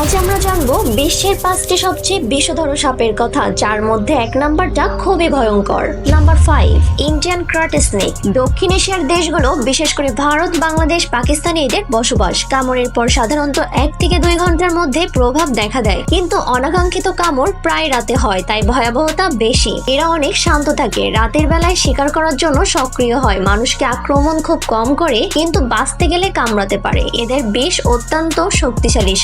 আজ আমরা জানব বিশ্বের পাঁচটি সবচেয়ে বিষধর সাপের কথা, যার মধ্যে এক নাম্বারটা খুবই ভয়ঙ্কর। Number five Indian krait snake দক্ষিণ এশিয়ার দেশগুলো, বিশেষ করে ভারত, বাংলাদেশ, পাকিস্তানে এদের বসবাস। কামড়ের পর সাধারণত এক থেকে দুই ঘণ্টার মধ্যে প্রভাব দেখা দেয়। কিন্তু অনাকাঙ্ক্ষিত কামড় প্রায় রাতে হয়, তাই ভয়াবহতা বেশি। এরা অনেক শান্ত থাকে, রাতের বেলায় শিকার করার জন্য সক্রিয় হয়। মানুষকে আক্রমণ খুব কম করে, কিন্তু বাঁচতে গেলে কামড়াতে পারে। এদের বেশ অত্যন্ত শক্তিশালী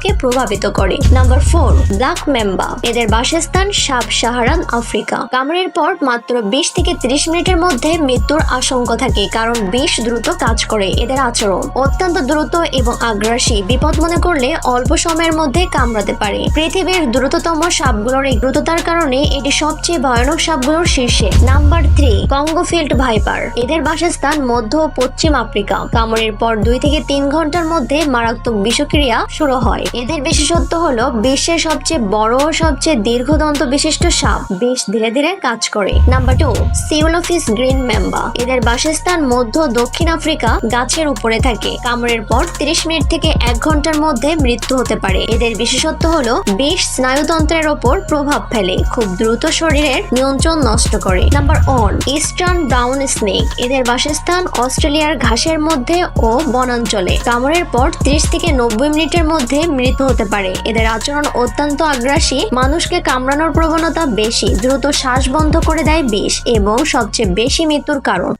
শ্বাসতন্ত্রকে প্রভাবিত করে। নাম্বার ফোর ব্ল্যাক মেম্বা এদের বাসস্থান সাব সাহারান আফ্রিকা। কামড়ের পর মাত্র বিশ থেকে ত্রিশ মিনিটের মধ্যে মৃত্যুর আশঙ্কা থাকে, কারণ বিষ দ্রুত কাজ করে এদের আচরণ। অত্যন্ত দ্রুত এবং আগ্রাসী, বিপদ মনে করলে অল্প সময়ের মধ্যে কামড়াতে পারে। পৃথিবীর দ্রুততম সাপগুলোর এই দ্রুততার কারণে এটি সবচেয়ে ভয়ানক সাপগুলোর শীর্ষে। নাম্বার থ্রি কঙ্গোফিল্ড ভাইপার এদের বাসস্থান মধ্য ও পশ্চিম আফ্রিকা। কামড়ের পর দুই থেকে তিন ঘণ্টার মধ্যে মারাত্মক বিষক্রিয়া শুরু হয়। এদের বিশেষত্ব হলো বিশ্বের সবচেয়ে বড় সবচেয়ে দীর্ঘদন্ত বিশিষ্ট সাপ। বেশ ধীরে ধীরে কাজ করে। নাম্বার টু সিউলোফিস গ্রিন মেম্বা এদের বাসস্থান মধ্য দক্ষিণ আফ্রিকা গাছের উপরে থাকে। কামড়ের পর তিরিশ মিনিট থেকে এক ঘণ্টার মধ্যে মৃত্যু হতে পারে। এদের বিশেষত্ব হলো বিষ স্নায়ুতন্ত্রের ওপর প্রভাব ফেলে। খুব দ্রুত শরীরের নিয়ন্ত্রণ নষ্ট করে। Number one eastern brown snake এদের বাসস্থান অস্ট্রেলিয়ার ঘাসের মধ্যে ও বনাঞ্চলে। কামড়ের পর ত্রিশ থেকে নব্বই মিনিটের মধ্যে মৃত্যু হতে পারে। এদের আচরণ অত্যন্ত আগ্রাসী। মানুষকে কামড়ানোর প্রবণতা বেশি। দ্রুত শ্বাস বন্ধ করে দেয় বিষ এবং সবচেয়ে বেশি মৃত্যুর কারণ।